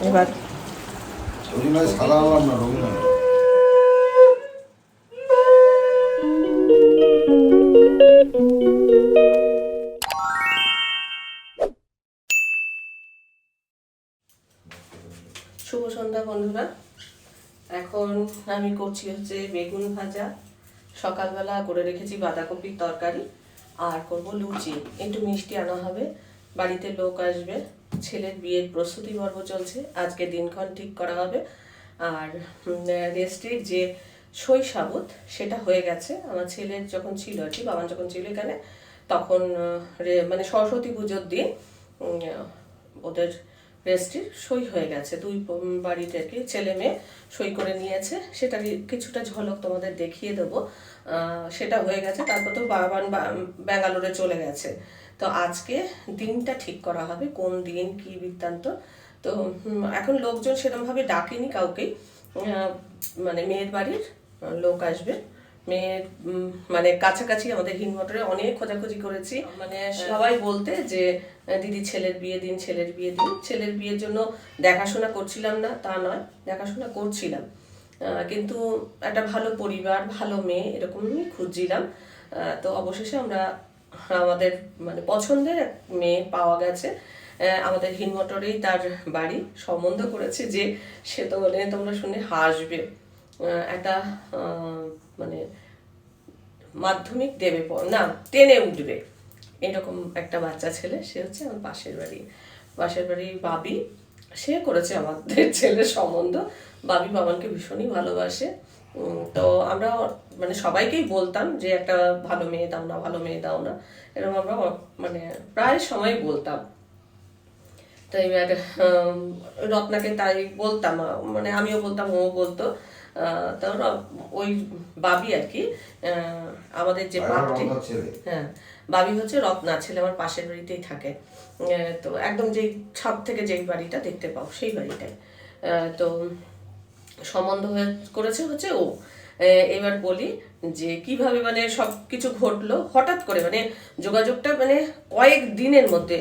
এবার। শুভ সন্ধ্যা বন্ধুরা। এখন আমি করছি হচ্ছে বেগুন ভাজা। সকালবেলা করে রেখেছি বাঁধাকপির তরকারি আর করব লুচি। একটু মিষ্টি আনা হবে। বাড়িতে লোক আসবে, ছেলের বিয়ের প্রস্তুতি পর্ব চলছে, আজকে দিনক্ষণ ঠিক করা হবে। আর রেস্ট্রির যে সই সাবুত, সেটা হয়ে গেছে। আমার ছেলের যখন ছিল আর কি বাবান যখন ছিল এখানে, তখন মানে সরস্বতী পুজোর দিন ওদের রেজিস্ট্রির সই হয়ে গেছে। দুই প- বাড়ি থেকে ছেলে মেয়ে সই করে নিয়েছে। সেটা কিছুটা ঝলক তোমাদের দেখিয়ে দেবো। সেটা হয়ে গেছে, তারপর তো বাবান ব্যাঙ্গালোরে চলে গেছে। তো আজকে দিনটা ঠিক করা হবে, কোন দিন, কি বৃত্তান্ত। তো এখন লোকজন সেরকমভাবে ডাকেনি কাউকেই। মানে মেয়ের বাড়ির লোক আসবে। মেয়ের মানে কাছাকাছি আমাদের হিনমটরে অনেক খোঁজাখুঁজি করেছি। মানে সবাই বলতে যে দিদি ছেলের বিয়ে দিন ছেলের বিয়ে দিন। ছেলের বিয়ের জন্য দেখাশোনা করছিলাম না তা নয় দেখাশোনা করছিলাম। কিন্তু একটা ভালো পরিবার ভালো মেয়ে এরকমই খুঁজছিলাম। আহ, তো অবশেষে আমরা আমাদের মানে পছন্দের এক মেয়ে পাওয়া গেছে। আমাদের হিনমটরেই তার বাড়ি সম্বন্ধ করেছে যে সে তো বলে তোমরা শুনে হাসবে। একটা মানে মাধ্যমিক দেবে না টেনে উঠবে এরকম একটা বাচ্চা ছেলে, সে হচ্ছে আমার পাশের বাড়ি। পাশের বাড়ির বাবি। সে করেছে আমাদের ছেলের সম্বন্ধ। বাবি বাবানকে ভীষণই ভালোবাসে। তো আমরা মানে সবাইকেই বলতাম যে, একটা ভালো মেয়ে দাও না, ভালো মেয়ে দাও না। এরকম আমরা মানে প্রায় সময় বলতাম। তো এবার রত্নাকে তাই বলতাম মানে আমিও বলতাম, ও বলতো। তো ওরা ওই বাবি আর কি আমাদের যে ছেলে। হ্যাঁ বাবি হচ্ছে রত্না ছেলে আমার পাশের বাড়িতেই থাকে। আহ, তো একদম যেই ছাদ থেকে যেই বাড়িটা দেখতে পাও সেই বাড়িটায় আহ, তো সম্বন্ধ হয়ে করেছে হচ্ছে ও। এবার বলি যে কীভাবে মানে সব কিছু ঘটলো, হঠাৎ করে মানে যোগাযোগটা মানে কয়েক দিনের মধ্যে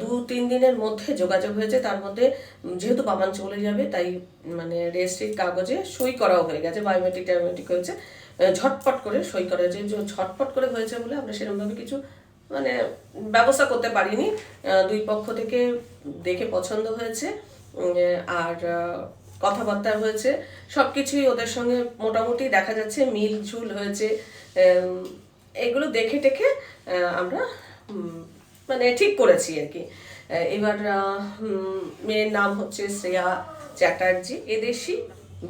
দু, তিন দিনের মধ্যে যোগাযোগ হয়েছে। তার মধ্যে যেহেতু বাবান চলে যাবে, তাই মানে রেজিস্ট্রির কাগজে সই করাও হয়ে গেছে, বায়োমেট্রিক টায়োমেট্রিক হয়েছে। ঝটপট করে সই করা হয়েছে। ঝটপট করে হয়েছে বলে আমরা সেরকমভাবে কিছু মানে ব্যবস্থা করতে পারিনি। দুই পক্ষ থেকে দেখে পছন্দ হয়েছে। আর কথাবার্তা হয়েছে। সব কিছুই ওদের সঙ্গে মোটামুটি দেখা যাচ্ছে, মিল ঝুল হয়েছে। এগুলো দেখে টেখে আমরা মানে ঠিক করেছি আর কি। এবার মেয়ের নাম হচ্ছে শ্রেয়া চ্যাটার্জি। এদেশি,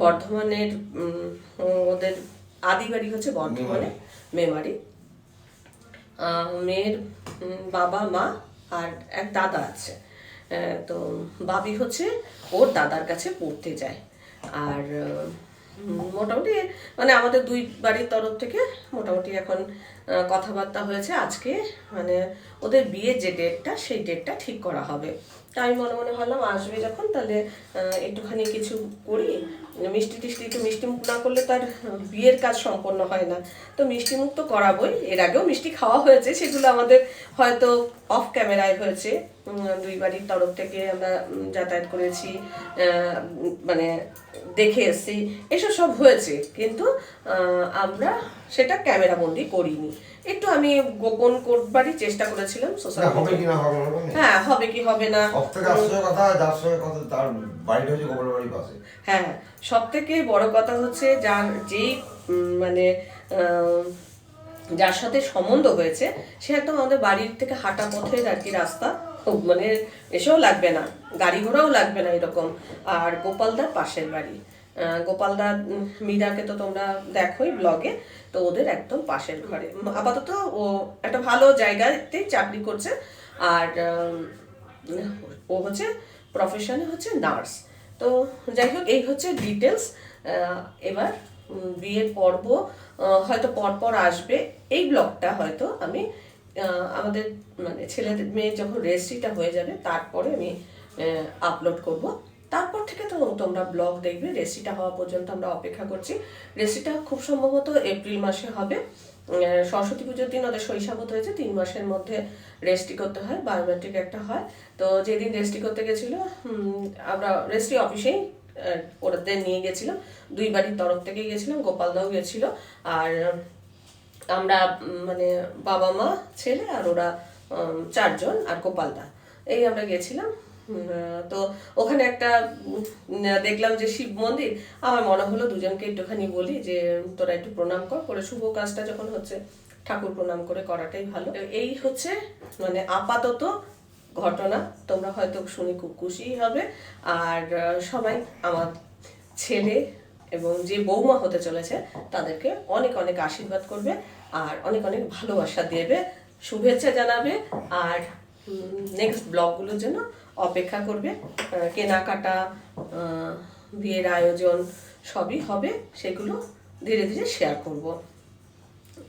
বর্ধমানের ওদের আদি বাড়ি হচ্ছে বর্ধমানে, মেমারি। মেয়ের বাবা, মা আর এক দাদা আছে। তো বাবি হচ্ছে ওর দাদার কাছে পড়তে যায়। আর মোটামুটি মানে আমাদের দুই বাড়ির তরফ থেকে মোটামুটি এখন কথাবার্তা হয়েছে। আজকে মানে ওদের বিয়ের যে ডেটটা, সেই ডেটটা ঠিক করা হবে। তা আমি মনে মনে ভাবলাম, আসবে যখন, তাহলে একটুখানি কিছু করি। মিষ্টি টিষ্টি একটু মিষ্টি মুখ না করলে তার বিয়ের কাজ সম্পন্ন হয় না। তো মিষ্টি মুখ তো করাবোই। এর আগেও মিষ্টি খাওয়া হয়েছে, সেগুলো আমাদের হয়তো অফ ক্যামেরায় হয়েছে। দুই বাড়ির তরফ থেকে আমরা যাতায়াত করেছি মানে দেখে এসেছি। এসব সব হয়েছে কিন্তু আমরা সেটা ক্যামেরা বন্দি করিনি। একটু আমি গোপন করবারই চেষ্টা করেছিলাম সোশ্যাল হবে কি না হবে। হ্যাঁ হবে কি হবে না। সব থেকে কথা যার সঙ্গে কথা তার বাড়িটা হচ্ছে গোপালের বাড়ির পাশে। হ্যাঁ সব থেকে বড় কথা হচ্ছে যার যেই মানে যার সাথে সম্বন্ধ হয়েছে সে একদম আমাদের বাড়ির থেকে হাঁটা পথের আর কি রাস্তা। মানে এসেও লাগবে না, গাড়ি ঘোড়াও লাগবে না এরকম। আর গোপালদার পাশের বাড়ি। গোপালদা মীরাকে তো তোমরা দেখোই ব্লগে তো ওদের একদম পাশের ঘরে। আপাতত ও একটা ভালো জায়গাতেই চাকরি করছে। আর ও হচ্ছে প্রফেশনে হচ্ছে নার্স তো যাই হোক, এই হচ্ছে ডিটেলস এবার বিয়ের পর্ব হয়তো পরপর আসবে। এই ব্লগটা হয়তো আমি আমাদের মানে ছেলেদের মেয়ে যখন রেজিস্ট্রিটা হয়ে যাবে, তারপরে আমি আপলোড করব। তারপর থেকে তো তোমরা ব্লগ দেখবে রেসিটা হওয়া পর্যন্ত আমরা অপেক্ষা করছি। রেসিটা খুব সম্ভবত এপ্রিল মাসে হবে। সরস্বতী পুজোর দিন ওদের শৈশাবত হয়েছে, তিন মাসের মধ্যে রেজিস্ট্রি করতে হয় বায়োমেট্রিক একটা হয়। তো যেদিন রেজিস্ট্রি করতে গেছিল আমরা রেজিস্ট্রি অফিসেই ওদের নিয়ে গেছিলাম। দুই বাড়ির তরফ থেকেই গেছিলাম, গোপালদাও গেছিল। আর আমরা মানে বাবা মা, ছেলে আর ওরা চারজন আর গোপালদা। এই আমরা গেছিলাম তো ওখানে একটা দেখলাম যে শিব মন্দির। আমার মনে হলো দুজনকে একটুখানি বলি যে তোরা একটু প্রণাম কর, করে শুভ কাজটা যখন হচ্ছে, ঠাকুর প্রণাম করে করাটাই ভালো। এই হচ্ছে মানে আপাতত ঘটনা। তোমরা হয়তো শুনে খুব খুশি হবে। আর সবাই আমার ছেলে এবং যে বৌমা হতে চলেছে, তাদেরকে অনেক অনেক আশীর্বাদ করবে। আর অনেক অনেক ভালোবাসা দেবে, শুভেচ্ছা জানাবে আর নেক্সট ব্লগগুলোর জন্য অপেক্ষা করবে। কেনাকাটা বিয়ের আয়োজন সবই হবে, সেগুলো ধীরে ধীরে শেয়ার করব।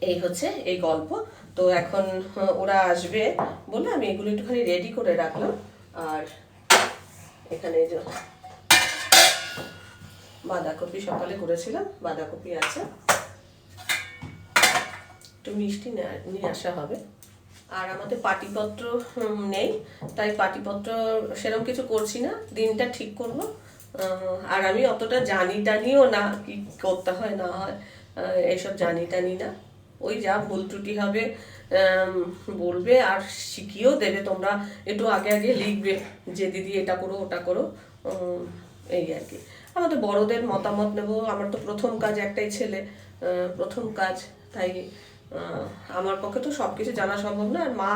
এই হচ্ছে এই গল্প। তো এখন ওরা আসবে বলে আমি এগুলো একটুখানি রেডি করে রাখলাম। আর এখানে বাঁধাকপি সকালে করেছিলাম, বাঁধাকপি আছে। একটু মিষ্টি নেয়া- আসা হবে। আর আমাদের পাটিপত্র নেই, তাই পাটিপত্র সেরকম কিছু করছি না, দিনটা ঠিক করব। আর আমি অতটা জানি টানিও না কি করতে হয়, না হয় এইসব জানি টানি না। ওই যা ভুল ত্রুটি হবে বলবে আর শিখিয়েও দেবে, তোমরা একটু আগে আগে লিখবে যে, দিদি, এটা করো, ওটা করো। এই আর কি। আমাদের বড়দের মতামত নেব, আমার তো প্রথম কাজ একটাই ছেলে প্রথম কাজ, তাই আমার পক্ষে তো সব কিছু জানা সম্ভব না, আর মা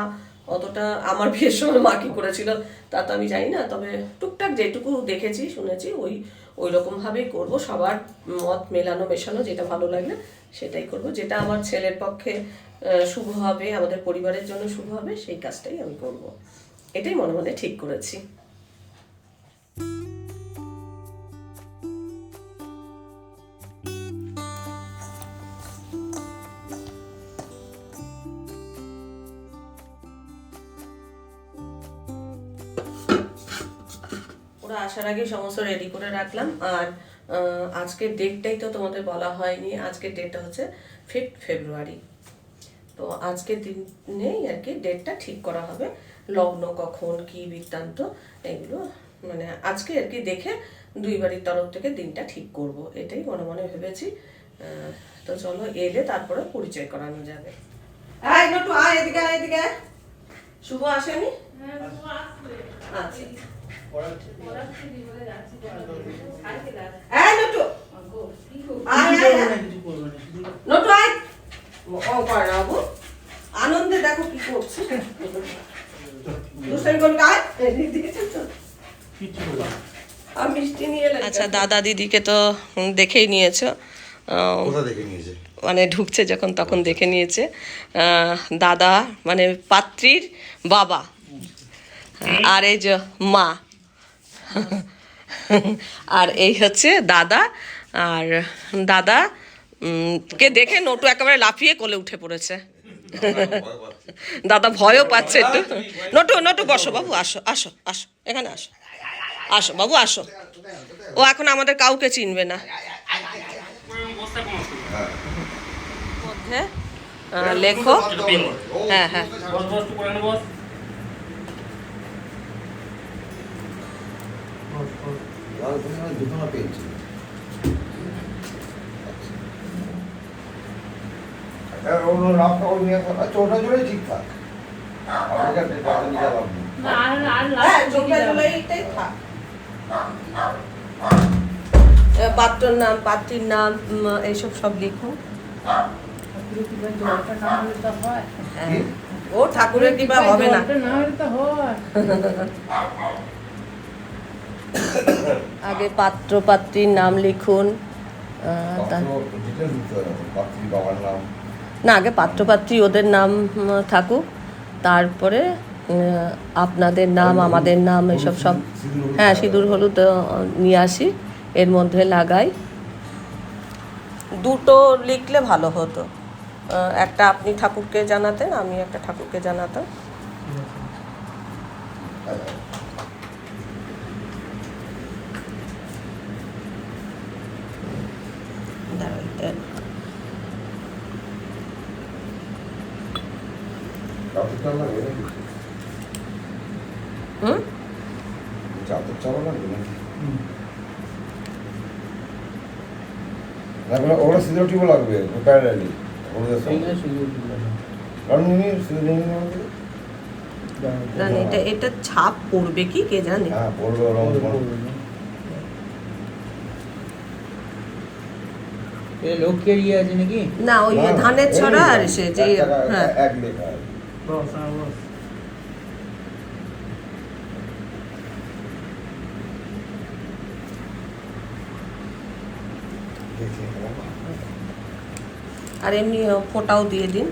অতটা আমার বিয়ের সময় মা কি করেছিল তা তো আমি জানি না, তবে টুকটাক যেটুকু দেখেছি, শুনেছি, ওই ওই রকমভাবেই করব। সবার মত মেলানো মেশানো যেটা ভালো লাগলে সেটাই করব। যেটা আমার ছেলের পক্ষে শুভ হবে, আমাদের পরিবারের জন্য শুভ হবে, সেই কাজটাই আমি করব। এটাই মনে মনে ঠিক করেছি। আসার আগে সমস্ত রেডি করে রাখলাম। আর আজকের ডেটটাই তো তোমাদের বলা হয়নি। আজকের ডেটটা হচ্ছে ফিফথ ফেব্রুয়ারি তো আজকের দিনেই আর কি ডেটটা ঠিক করা হবে। লগ্ন কখন কি বৃত্তান্ত এগুলো মানে আজকে আর কি দেখে দুই বাড়ির তরফ থেকে দিনটা ঠিক করব। এটাই মনে মনে ভেবেছি। তো চলো এলে তারপরে পরিচয় করানো যাবে। আয় নটু আয় এদিকে আয় এদিকে। শুভ আসেনি? আচ্ছা। আনন্দে দেখো কি করছে। আচ্ছা দাদা দিদিকে তো দেখেই নিয়েছে। মানে ঢুকছে যখন তখন দেখে নিয়েছে। দাদা মানে পাত্রীর বাবা। আর এই যে মা। আর এই হচ্ছে দাদা, আর দাদা কে দেখে নটু একেবারে লাফিয়ে কোলে উঠে পড়েছে। দাদা ভয়ও পাচ্ছে একটু। নটু নটু, বসো বাবু, আসো আসো আসো, এখানে আসো। আসো বাবু, আসো। ও এখন আমাদের কাউকে চিনবে না। লেখো। হ্যাঁ হ্যাঁ। পেয়েছি। অন্য নিয়ে আচ্ছা ওটা ঠিকঠাক গেলাম হ্যাঁ পাত্রর নাম পাত্রীর নাম এইসব সব লিখো। হ্যাঁ ও ঠাকুরের কৃপা হবে না। আগে পাত্র পাত্রীর নাম। লিখুন না আগে পাত্র পাত্রী ওদের নাম থাকুক তারপরে আপনাদের নাম আমাদের নাম এসব সব হ্যাঁ সিঁদুর হলুদ নিয়ে আসি এর মধ্যে লাগাই। দুটো লিখলে ভালো হতো। একটা আপনি ঠাকুরকে জানাতেন আমি একটা ঠাকুরকে জানাতাম। দাঁড়াও, এটা- চাল লাগবে নাকি হুম। চাদর চাল লাগবে নাকি না ওগুলো ওগুলো সিঁদুর লাগবে প্যারালি ওগুলো কারণ এটা এটা ছাপ পড়বে কি? কে জানে? হ্যাঁ পড়বে রং এ ইয়ে আছে নাকি? না ওই ধানের ছড়া আর সে যে হ্যাঁ। এক লেখা বস হ্যাঁ বস। দেখি আর এমনি ফোটাও দিয়ে দিন।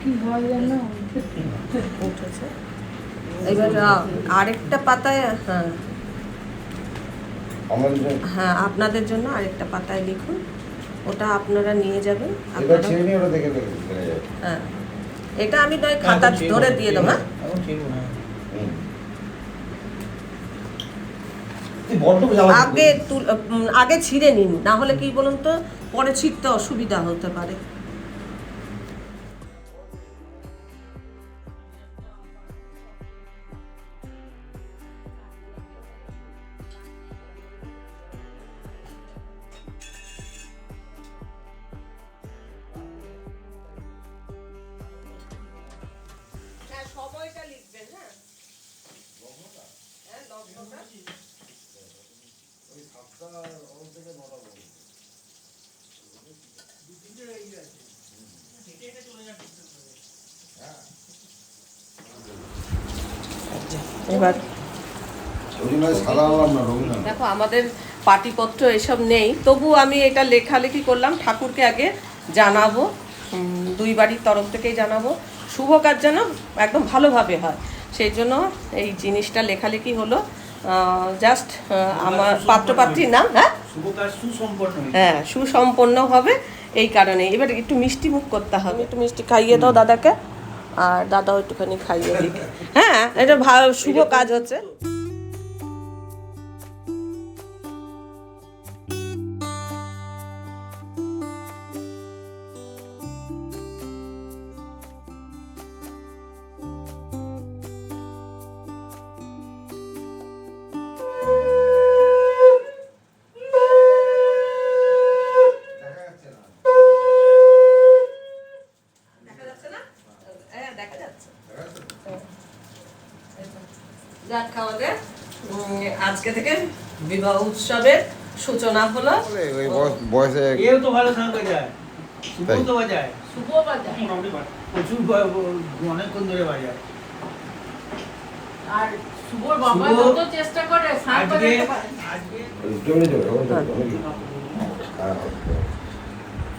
কি হয় জানো উঠেছে। এবার আরেকটা পাতায় হ্যাঁ। হ্যাঁ আপনাদের জন্য আরেকটা পাতায় লিখুন। ওটা আপনারা নিয়ে যাবেন হ্যাঁ। এটা আমি নয় খাতা ধরে দিয়ে দেবো হ্যাঁ। জ্বালা আগে তুল- আগে ছিঁড়ে নিন না হলে কি বলুন তো পরে ছিঁড়তে অসুবিধা হতে পারে। দেখো, আমাদের পাটিপত্র এসব নেই। তবু আমি এটা লেখালেখি করলাম, ঠাকুরকে আগে জানাব দুই বাড়ির তরফ থেকেই জানাব। শুভ কাজ যেন একদম ভালোভাবে হয়। সেই জন্য এই জিনিসটা লেখালেখি হলো। জাস্ট আমার পাত্রপাত্রী না হ্যাঁ। হ্যাঁ সুসম্পন্ন হবে এই কারণে। এবার একটু মিষ্টি মুখ করতে হবে। একটু মিষ্টি খাইয়ে দাও দাদাকে আর দাদাও একটুখানি খাইয়ে দিক। হ্যাঁ এটা ভালো শুভ কাজ হচ্ছে। আজকে থেকে বিবাহ উৎসবের সূচনা হলো। ওই বয়সে এও তো ভালো গান বাজায় শুভ তো বাজায়। শুভ বাজায়। প্রচুর ব- ব- অনেকক্ষণ ধরে বাজায়। আর শুভর বাবা যত চেষ্টা করে সাপ আজকে বাজাতে পারে। আজকে ওই জোরে জোরে, ওই জোরে, অনেক-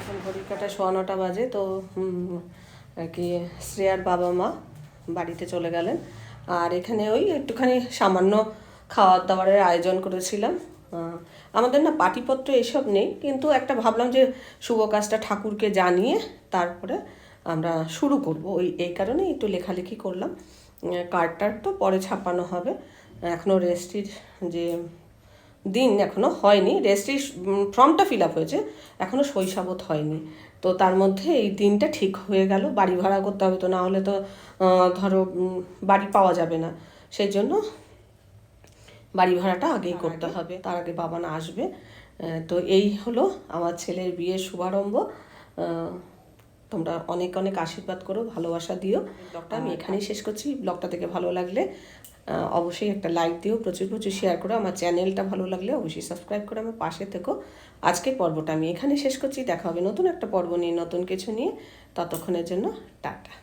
এখন ঘড়ির কাটা সোয়া নটা বাজে তো হুম, আর কি শ্রেয়ার বাবা মা বাড়িতে চলে গেলেন। আর এখানে ওই একটুখানি সামান্য খাওয়ার দাওয়ারের আয়োজন করেছিলাম। আমাদের না পাটিপত্র এসব নেই, কিন্তু একটা ভাবলাম যে শুভ কাজটা ঠাকুরকে জানিয়ে তারপরে আমরা শুরু করব। ওই, এই কারণে একটু লেখালেখি করলাম। কার্ডটার তো পরে ছাপানো হবে। এখনও রেজিস্ট্রির যে দিন এখনও হয়নি। রেজিস্ট্রি ফর্মটা ফিল আপ হয়েছে এখনও শৈশাবত হয়নি। তো তার মধ্যে এই দিনটা ঠিক হয়ে গেল। বাড়ি ভাড়া করতে হবে তো না হলে তো ধরো বাড়ি পাওয়া যাবে না। সেই জন্য বাড়ি ভাড়াটা আগেই করতে হবে তার আগে বাবা না আসবে। তো এই হলো আমার ছেলের বিয়ের শুভারম্ভ। তোমরা অনেক অনেক আশীর্বাদ করো ভালোবাসা দিও। ব্লগটা আমি এখানেই শেষ করছি। ব্লগটা থেকে ভালো লাগলে অবশ্যই একটা লাইক দিও প্রচুর প্রচুর শেয়ার করো। আমার চ্যানেলটা ভালো লাগলে অবশ্যই সাবস্ক্রাইব করে আমার পাশে থেকো। আজকের পর্বটা আমি এখানে শেষ করছি। দেখা হবে নতুন একটা পর্ব নিয়ে নতুন কিছু নিয়ে। ততক্ষণের জন্য টাটা।